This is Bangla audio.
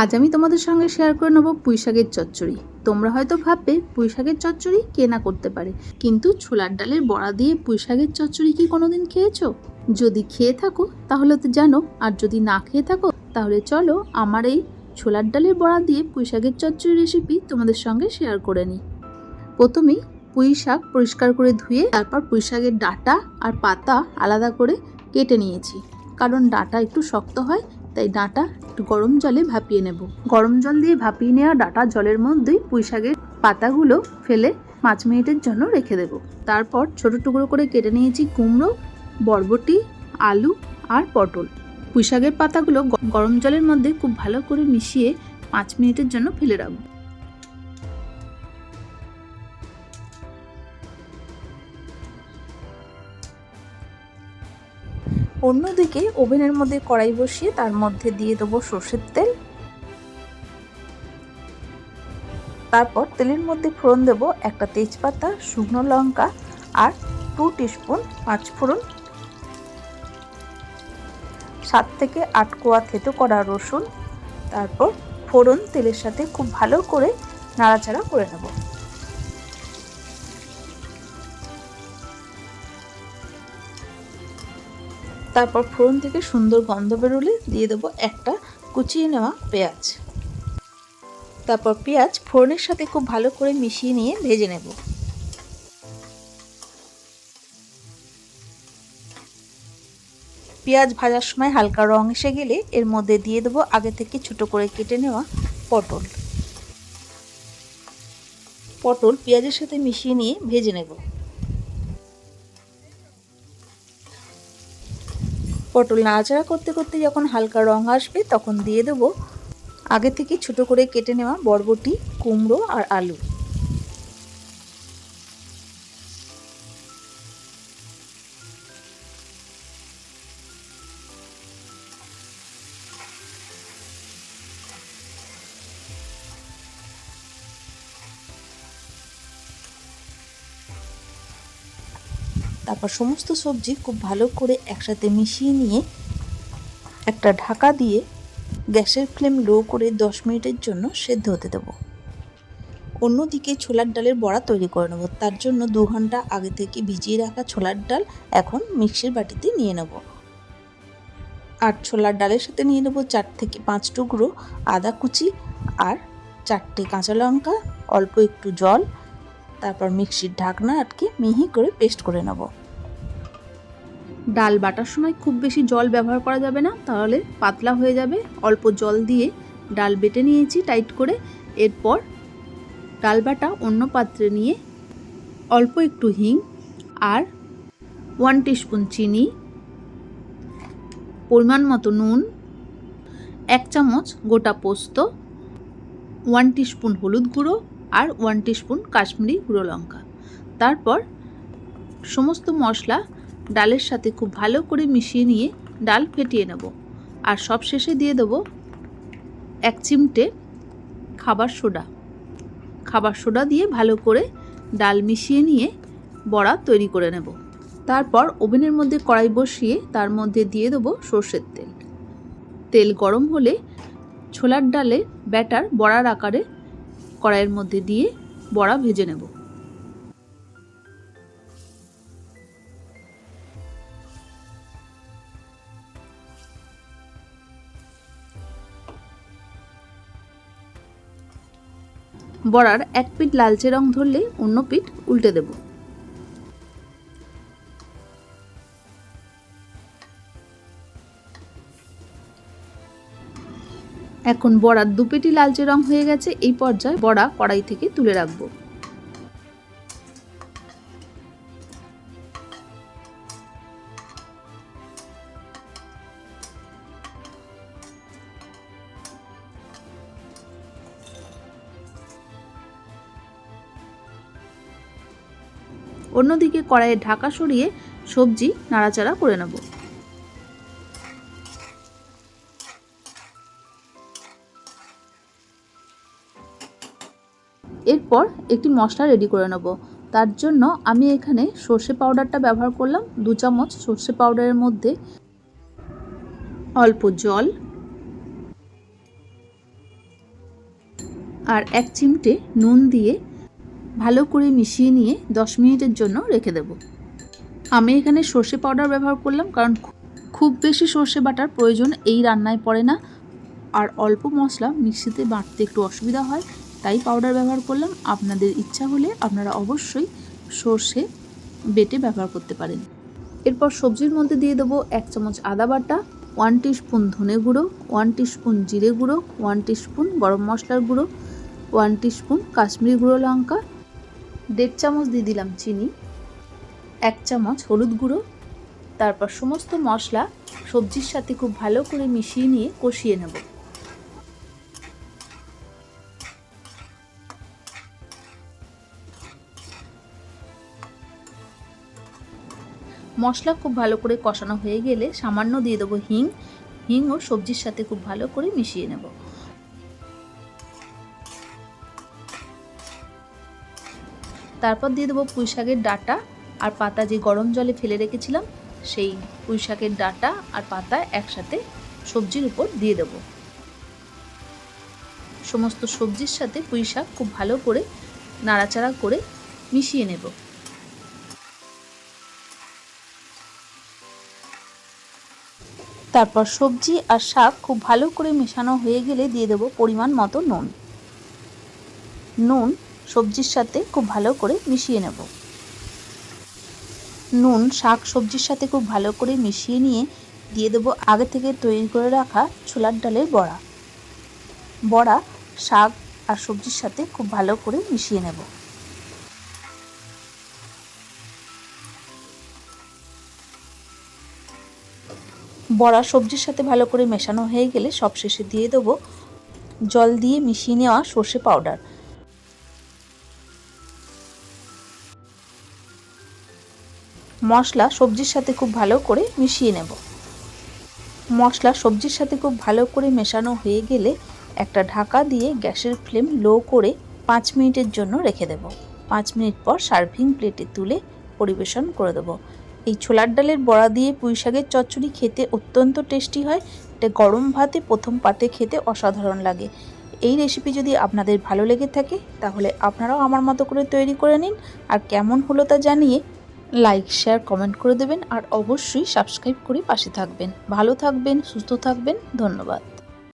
আজ আমি তোমাদের সঙ্গে শেয়ার করে নেব পুঁই শাকের চচ্চড়ি। তোমরা হয়তো ভাববে পুঁই শাকের চচ্চড়ি কে না করতে পারে? কিন্তু ছোলার ডালের বড়া দিয়ে পুঁই শাকের চচ্চড়ি কি কোনোদিন খেয়েছো? যদি খেয়ে থাকো, তাহলে তো জানো, আর যদি না খেয়ে থাকো, তাহলে চলো আমার এই ছোলার ডালের বড়া দিয়ে পুঁই শাকের চচ্চড়ি রেসিপি তোমাদের সঙ্গে শেয়ার করে নিই। প্রথমেই পুঁই শাক পরিষ্কার করে ধুয়ে, তারপর পুঁই শাকের ডাটা আর পাতা আলাদা করে কেটে নিয়েছি। কারণ ডাটা একটু শক্ত হয় তাই ডাঁটা একটু গরম জলে ভাপিয়ে নেব। গরম জল দিয়ে ভাপিয়ে নেওয়া ডাঁটা জলের মধ্যেই পুঁই শাকের পাতাগুলো ফেলে পাঁচ মিনিটের জন্য রেখে দেব। তারপর ছোট টুকরো করে কেটে নিয়েছি কুমড়ো, বরবটি, আলু আর পটল। পুঁই শাকের পাতাগুলো গরম জলের মধ্যে খুব ভালো করে মিশিয়ে পাঁচ মিনিটের জন্য ফেলে রাখব। অন্যদিকে ওভেনের মধ্যে কড়াই বসিয়ে তার মধ্যে দিয়ে দেবো সর্ষের তেল। তারপর তেলের মধ্যে ফোড়ন দেব একটা তেজপাতা, শুকনো লঙ্কা আর টু টিস্পুন পাঁচফোড়ন সাত থেকে আট কোয়া থেতো করা রসুন। তারপর ফোড়ন তেলের সাথে খুব ভালো করে নাড়াচাড়া করে নেব। তারপর ফোড়ন থেকে সুন্দর গন্ধ বেরোলে দিয়ে দেবো একটা কুচিয়ে নেওয়া পেঁয়াজ। তারপর পেঁয়াজ ফোড়নের সাথে খুব ভালো করে মিশিয়ে নিয়ে ভেজে নেব। পেঁয়াজ ভাজার সময় হালকা রং এসে গেলে এর মধ্যে দিয়ে দেবো আগে থেকে ছোট করে কেটে নেওয়া পটল। পটল পেঁয়াজের সাথে মিশিয়ে নিয়ে ভেজে নেব। পটল নাড়াচাড়া করতে করতে যখন হালকা রং আসবে, তখন দিয়ে দেবো আগে থেকে ছোট করে কেটে নেওয়া বরবটি, কুমড়ো আর আলু। তারপর সমস্ত সবজি খুব ভালো করে একসাথে মিশিয়ে নিয়ে একটা ঢাকা দিয়ে গ্যাসের ফ্লেম লো করে দশ মিনিটের জন্য সেদ্ধ হতে দেবো। অন্যদিকে ছোলার ডালের বড়া তৈরি করে নেব। তার জন্য দু ঘণ্টা আগে থেকে ভিজিয়ে রাখা ছোলার ডাল এখন মিক্সির বাটিতে নিয়ে নেব। আর ছোলার ডালের সাথে নিয়ে নেব চার থেকে পাঁচ টুকরো আদা কুচি আর চারটে কাঁচা লঙ্কা, অল্প একটু জল তারপর মিক্সির ঢাকনা আটকে মিহি করে পেস্ট করে নেব। ডাল বাটার সময় খুব বেশি জল ব্যবহার করা যাবে না, তাহলে পাতলা হয়ে যাবে। অল্প জল দিয়ে ডাল বেটে নিয়েছি টাইট করে। এরপর ডাল বাটা অন্য পাত্রে নিয়ে অল্প একটু হিং আর ওয়ান টিস্পুন চিনি, পরিমাণ মতো নুন, এক চামচ গোটা পোস্ত ওয়ান টিস্পুন হলুদ গুঁড়ো আর ওয়ান টিস্পুন কাশ্মীরি গুঁড়ো লঙ্কা। তারপর সমস্ত মশলা ডালের সাথে খুব ভালো করে মিশিয়ে নিয়ে ডাল ফেটিয়ে নেব। আর সব শেষে দিয়ে দেবো এক চিমটে খাবার সোডা। খাবার সোডা দিয়ে ভালো করে ডাল মিশিয়ে নিয়ে বড়া তৈরি করে নেব। তারপর ওভেনের মধ্যে কড়াই বসিয়ে তার মধ্যে দিয়ে দেবো সর্ষের তেল। তেল গরম হলে ছোলার ডালে ব্যাটার বড়ার আকারে কড়াইয়ের মধ্যে দিয়ে বড়া ভেজে নেব। বড়ার এক পিঠ লালচে রং ধরলে অন্য পিঠ উল্টে দেব। এখন বড়ার দুপেটি লালচে রং হয়ে গেছে, এই পর্যায়ে বড়া কড়াই থেকে তুলে রাখব। অন্যদিকে কড়াইয়ে ঢাকা সরিয়ে সবজি নাড়াচাড়া করে নেব। এরপর একটি মশলা রেডি করে নেব। তার জন্য আমি এখানে সর্ষে পাউডারটা ব্যবহার করলাম। দু চামচ সর্ষে পাউডারের মধ্যে অল্প জল আর এক চিমটে নুন দিয়ে ভালো করে মিশিয়ে নিয়ে দশ মিনিটের জন্য রেখে দেব। আমি এখানে সর্ষে পাউডার ব্যবহার করলাম কারণ খুব বেশি সর্ষে বাটার প্রয়োজন এই রান্নায় পড়ে না। আর অল্প মশলা মিক্সিতে বাটতে একটু অসুবিধা হয়। তাই পাউডার ব্যবহার করলাম। আপনাদের ইচ্ছা হলে আপনারা অবশ্যই সর্ষে বেটে ব্যবহার করতে পারেন। এরপর সবজির মধ্যে দিয়ে দেবো এক চামচ আদা বাটা ওয়ান স্পুন ধনে গুঁড়ো ওয়ান স্পুন জিরে গুঁড়ো ওয়ান স্পুন গরম মশলার গুঁড়ো ওয়ান স্পুন কাশ্মীরি গুঁড়ো লঙ্কা, দেড় চামচ দিয়ে দিলাম চিনি, এক চামচ হলুদ গুঁড়ো। তারপর সমস্ত মশলা সবজির সাথে খুব ভালো করে মিশিয়ে নিয়ে কষিয়ে নেব। মশলা খুব ভালো করে কষানো হয়ে গেলে সামান্য দিয়ে দেবো হিং। হিং ও সবজির সাথে খুব ভালো করে মিশিয়ে নেব। তারপর দিয়ে দেবো পুঁই শাকের ডাটা আর পাতা যে গরম জলে ফেলে রেখেছিলাম, সেই পুঁই শাকের ডাটা আর পাতা একসাথে সবজির উপর দিয়ে দেব। সমস্ত সবজির সাথে পুঁই শাক খুব ভালো করে নাড়াচাড়া করে মিশিয়ে নেব। তারপর সবজি আর শাক খুব ভালো করে মেশানো হয়ে গেলে দিয়ে দেব পরিমাণ মতো নুন। নুন সবজির সাথে খুব ভালো করে মিশিয়ে নেব। নুন, শাক সবজির সাথে খুব ভালো করে মিশিয়ে নিয়ে দিয়ে দেবো আগে থেকে তৈরি করে রাখা ছোলার ডালের বড়া। বড়া, শাক আর সবজির সাথে খুব ভালো করে মিশিয়ে নেব। বড়া সবজির সাথে ভালো করে মেশানো হয়ে গেলে সবশেষে দিয়ে দেবো জল দিয়ে মিশিয়ে নেওয়া সর্ষে পাউডার। মশলা সবজির সাথে খুব ভালো করে মিশিয়ে নেব। মশলা সবজির সাথে খুব ভালো করে মেশানো হয়ে গেলে একটা ঢাকা দিয়ে গ্যাসের ফ্লেম লো করে পাঁচ মিনিটের জন্য রেখে দেব। পাঁচ মিনিট পর সার্ভিং প্লেটে তুলে পরিবেশন করে দেবো। এই ছোলার ডালের বড়া দিয়ে পুঁই শাকের চচ্চড়ি খেতে অত্যন্ত টেস্টি হয়। এটা গরম ভাতে প্রথম পাতে খেতে অসাধারণ লাগে। এই রেসিপি যদি আপনাদের ভালো লেগে থাকে, তাহলে আপনারাও আমার মতো করে তৈরি করে নিন। আর কেমন হলো তা জানিয়ে লাইক শেয়ার কমেন্ট করে দেবেন। আর অবশ্যই সাবস্ক্রাইব করে পাশে থাকবেন। ভালো থাকবেন, সুস্থ থাকবেন। ধন্যবাদ।